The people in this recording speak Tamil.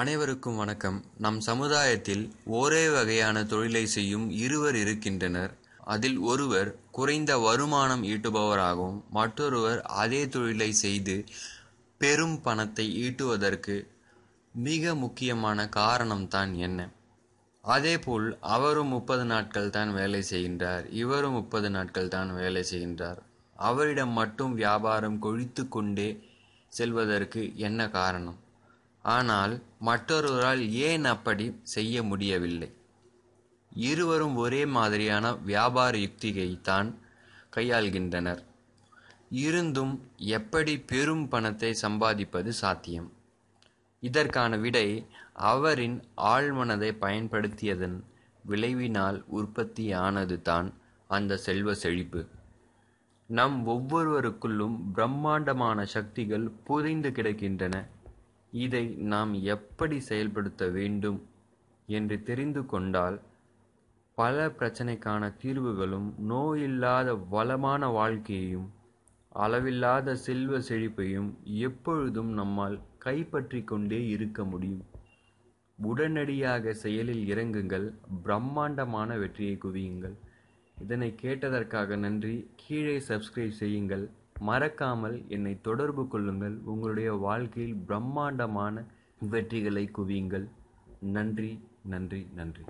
அனைவருக்கும் வணக்கம். நம் சமுதாயத்தில் ஒரே வகையான தொழிலை செய்யும் இருவர் இருக்கின்றனர். அதில் ஒருவர் குறைந்த வருமானம் ஈட்டுபவராகவும் மற்றொருவர் அதே தொழிலை செய்து பெரும் பணத்தை ஈட்டுவதற்கு மிக முக்கியமான காரணம்தான் என்ன? அதேபோல் அவரும் முப்பது நாட்கள் தான் வேலை செய்கின்றார் இவரும் முப்பது நாட்கள் தான் வேலை செய்கின்றார். அவரிடம் மட்டும் வியாபாரம் கொழித்து கொண்டே செல்வதற்கு என்ன காரணம்? ஆனால் மற்றொருவரால் ஏன் அப்படி செய்ய முடியவில்லை? இருவரும் ஒரே மாதிரியான வியாபார யுக்தியை தான் கையாள்கின்றனர். இருந்தும் எப்படி பெரும் பணத்தை சம்பாதிப்பது சாத்தியம்? இதற்கான விடை அவரின் ஆழ்மனதை பயன்படுத்தியதன் விளைவினால் உற்பத்தியானது தான் அந்த செல்வ செழிப்பு. நம் ஒவ்வொருவருக்குள்ளும் பிரம்மாண்டமான சக்திகள் புதைந்து கிடக்கின்றன. இதை நாம் எப்படி செயல்படுத்த வேண்டும் என்று தெரிந்து கொண்டால் பல பிரச்சனைக்கான தீர்வுகளும் நோயில்லாத வளமான வாழ்க்கையையும் அளவில்லாத செல்வ செழிப்பையும் எப்பொழுதும் நம்மால் கைப்பற்றி கொண்டே இருக்க முடியும். உடனடியாக செயலில் இறங்குங்கள் பிரம்மாண்டமான வெற்றியை குவியுங்கள். இதனை கேட்டதற்காக நன்றி. கீழே சப்ஸ்கிரைப் செய்யுங்கள். மறக்காமல் என்னை தொடர்பு கொள்ளுங்கள். உங்களுடைய வாழ்க்கையில் பிரம்மாண்டமான வெற்றிகளை குவியுங்கள். நன்றி நன்றி நன்றி.